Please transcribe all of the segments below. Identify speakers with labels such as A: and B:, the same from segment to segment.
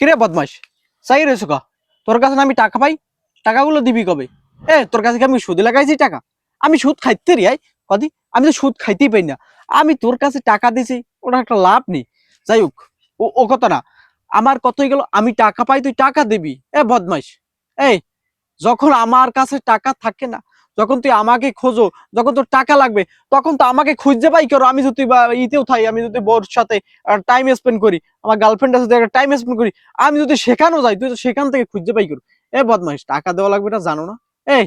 A: কিরে বদমাস চাই রয়েছে ক? তোর কাছে আমি টাকা পাই, টাকাগুলো দিবি কবে? এ, তোর কাছে আমি সুদে লাগাইছি টাকা? আমি সুদ খাইতে রি কদি, আমি তো সুদ খাইতেই পাই না। আমি তোর কাছে টাকা দিছি ওটা একটা লাভ নেই। যাই হোক, ও ও কথা না, আমার কতই গেল, আমি টাকা পাই, তুই টাকা দিবি। এ বদমাইশ এই, যখন আমার কাছে টাকা থাকে না যখন তুই আমাকে খোঁজো, যখন তোর টাকা লাগবে, তখন তো আমাকে খুঁজতে পাই করো আমি যদি ইতেও থাই, আমি যদি বোর সাথে টাইম স্পেন্ড করি, আমার গার্লফ্রেন্ডের সাথে টাইম স্পেন্ড করি, আমি যদি সেখানেও যাই, তুই তো সেখান থেকে খুঁজতে পাই করো এ বদমাইশ, টাকা দেওয়া লাগবে এটা জানো না? এই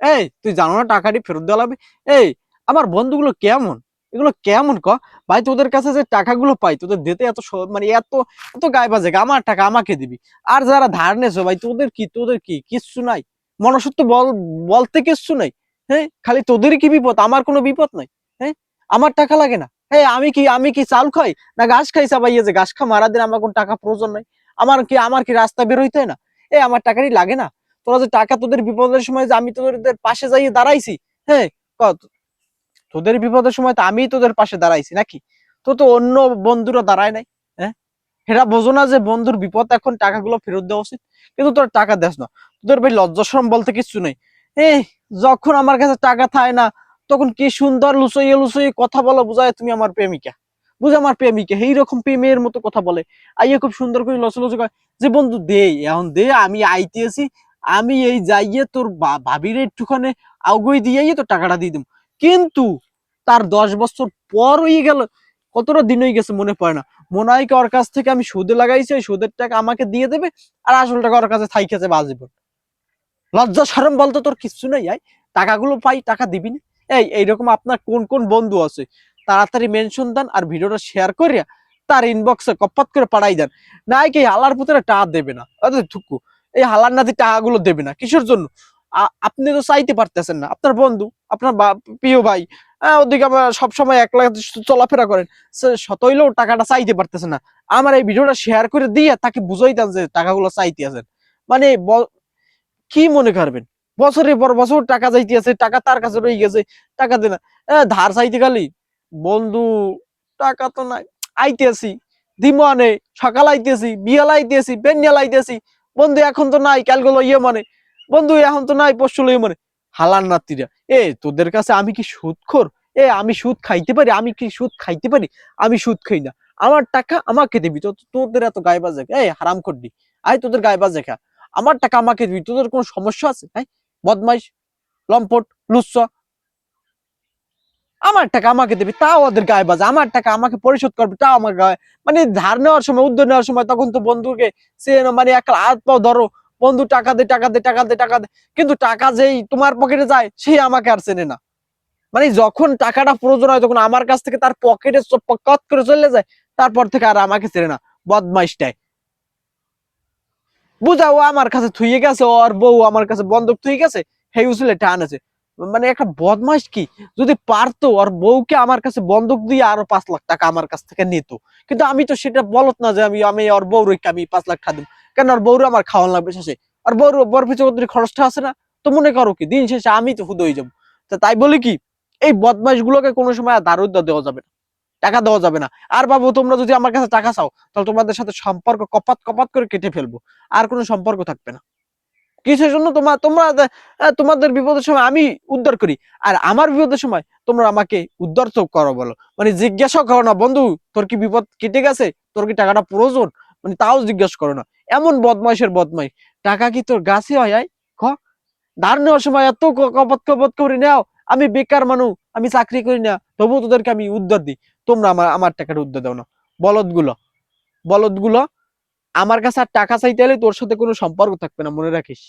A: এই, তুই জানো না টাকাটি ফেরত দেওয়া লাগবে? এই, আমার বন্ধুগুলো কেমন? এগুলো কেমন ক? ভাই, তোদের কাছে যে টাকাগুলো পাই, তোদের দিতে এত মানে এত এত গায়ে বাজে আমার টাকা আমাকে দিবি। আর যারা ধার নেছো ভাই, তোদের কি তোদের কি? কিচ্ছু নাই। মনুষ্যত্ব বল, বলতে কিচ্ছু নাই। হ্যাঁ খালি তোদেরই কি বিপদ? আমার কোনো বিপদ নাই। হ্যাঁ আমার টাকা লাগে না। হ্যাঁ আমি কি আমি কি চাল খাই না ঘাস খাই? চাবাইয়ে যে ঘাস খা, মারা দিন আমার কোনো টাকা প্রয়োজন নাই। আমার কি আমার কি রাস্তা বের হইতে হয় না? এ, আমার টাকারই লাগে না। তোরা যে টাকা তোদের বিপদের সময় যে আমি তোদের পাশে যাইয়ে দাঁড়াইছি হ্যাঁ কত? তোদের বিপদের সময় তো আমি তোদের পাশে দাঁড়াইছি নাকি? তো তো অন্য বন্ধুরা দাঁড়ায় নাই। এরা বোঝো না যে বন্ধুর বিপদ এখন টাকাগুলো ফেরত দেওয়া উচিত, কিন্তু তোর টাকা দেস না। তোদের ভাই লজ্জাশরম বলতে কিছু নেই। এই, যখন আমার কাছে টাকা থাকে না, তখন কি সুন্দর লুচইয়ে লুচইয়ে কথা বলা বুঝায় তুমি আমার প্রেমিকা। বুঝে আমার প্রেমিকা, এইরকম প্রেমের মতো কথা বলে। আইয়ে খুব সুন্দর করে লস লস কয়, যে বন্ধু, দে, এখন দে, আমি আইতে আইতেছি আমি এই যাইয়ে তোর ভাবির একটুখানে আগুই দিয়ে তোর টাকাটা দিয়ে দেবো কিন্তু তার দশ বছর পর হয়ে গেল কতটা দিন হয়ে গেছে মনে পড়ে না। মনে হয় ওর কাছ থেকে আমি সুদে লাগাইছি, ওই সুদের টাকা আমাকে দিয়ে দেবে আর আসল টাকা ওর কাছে থাইকেছে বাজিব লজ্জা সরম বলতো তোর কিছু নেই, আয়। টাকাগুলো পাই, টাকা দিবি না। এই, এইরকম আপনার কোন কোন বন্ধু আছে, তাড়াতাড়ি মেনশন দেন আর ভিডিওটা শেয়ার করিয়া তার ইনবক্সে কপাত করে পাঠাই দেন। নাই কি হালার পুতরে টাকা দেবে না। থুকু এই হালার নাতি টাকাগুলো দেবে না। কিসের জন্য? আপনি তো চাইতে পারতেছেন না। আপনার বন্ধু, আপনার প্রিয় ভাই ওদিকে আমার সবসময় একলা চলাফেরা করেন। শতইলেও টাকাটা চাইতে পারতেছে না। আমার এই ভিডিওটা শেয়ার করে দিয়ে তাকে বুঝাইতেন যে টাকাগুলো চাইতে আছেন মানে কি মনে করবেন? বছরের পর বছর টাকা যাইতে আছে টাকা তার কাছে রয়ে গেছে টাকা দেনা। এ, ধার চাইতে খালি? বন্ধু টাকা তো নাই। আইতেছি দিমানে সকাল আইতেছি বিয়াল আইতেছি বেনিয়াল আইতেছি। বন্ধু এখন তো নাই ক্যালগুলো ইয়ে মানে। বন্ধু এখন তো নাই পরশু লইয়ে মানে। হালার নাতিরা। এ, তোদের কাছে আমি কি সুদখোর? এ, আমি সুদ খাইতে পারি? আমি কি সুদ খাইতে পারি? আমি সুদ খাই না। আমার টাকা আমাকে দিবি। তো, তোদের এত গায়ে বাজে এই, হারাম করবি। আয়, তোদের গায়ে বাজে খা আমার টাকা আমাকে দিবি। তোদের কোনো সমস্যা আছে? হ্যাঁ? বদমাইশ, লম্পট লুচ্চা আমার টাকা আমাকে দিবি, তাও ওদের গায়ে বাজে। আমার টাকা আমাকে পরিশোধ করবে, তাও আমার গায়ে মানে ধার নেওয়ার সময় উদ্যোগ নেওয়ার সময় তখন তো বন্ধুকে সে মানে একটা হাত পাও ধরো। বন্ধু, টাকা দে টাকা দে টাকা দে টাকা দে। কিন্তু টাকা যেই তোমার পকেটে যায় সেই আমাকে আর চেনে না। মানে যখন টাকাটা প্রয়োজন হয়, তখন আমার কাছ থেকে তার পকেটে কত করে চলে যায়, তারপর থেকে আর আমাকে চেনে না। বদমাইশটাই। বুঝাও আমার কাছে থুয়ে গেছে, ওর বউ আমার কাছে বন্ধক থুয়ে গেছে সেই উসুলে টান আছে। মানে একটা বদমাইশ কি? যদি পারতো ওর বউকে আমার কাছে বন্ধক দিয়ে আরও পাঁচ লাখ টাকা আমার কাছ থেকে নিত। কিন্তু আমি তো সেটা বলত না যে আমি আমি ওর বউ রেখে আমি পাঁচ লাখ দিব। কেন ওর বউরে আমার খাওয়ান লাগবে শেষে? আর বউর বর পিছনে খরচটা আছে না? তো মনে করো কি, দিন শেষে আমি তো হুদ হয়ে যাব। তা তাই বলি কি, এই বদমাইশ গুলোকে কোনো সময় আর দারুদ্দ দেওয়া যাবে না। টাকা দেওয়া যাবে না। আর বাবু, তোমরা যদি আমার কাছে টাকা চাও, তাহলে তোমাদের সাথে সম্পর্ক কপাত কপাত করে কেটে ফেলব। আর কোনো সম্পর্ক থাকবে না। কিসের জন্য তোমার তোমরা তোমাদের বিপদের সময় আমি উদ্ধার করি। আর আমার বিপদের সময় তোমরা আমাকে উদ্ধার তো করো বলো। মানে জিজ্ঞাসা করো না, বন্ধু, তোর কি বিপদ কেটে গেছে? তোর কি টাকাটা প্রয়োজন? মানে তাও জিজ্ঞাসা করো না। এমন বদমাইশের বদমাইশ। টাকা কি তোর গাছে হয় খ ধার নেওয়ার সময় এত কপত কপত করে নাও। আমি বেকার মানুষ আমি চাকরি করি না। তবু তোদেরকে আমি উদ্ধার দিই। তোমরা আমার আমার টাকাটা উদ্ধার দাও না। বলদগুলো বলদগুলো আমার কাছে আর টাকা চাইতে হলে তোর সাথে কোনো সম্পর্ক থাকবে না, মনে রাখিস।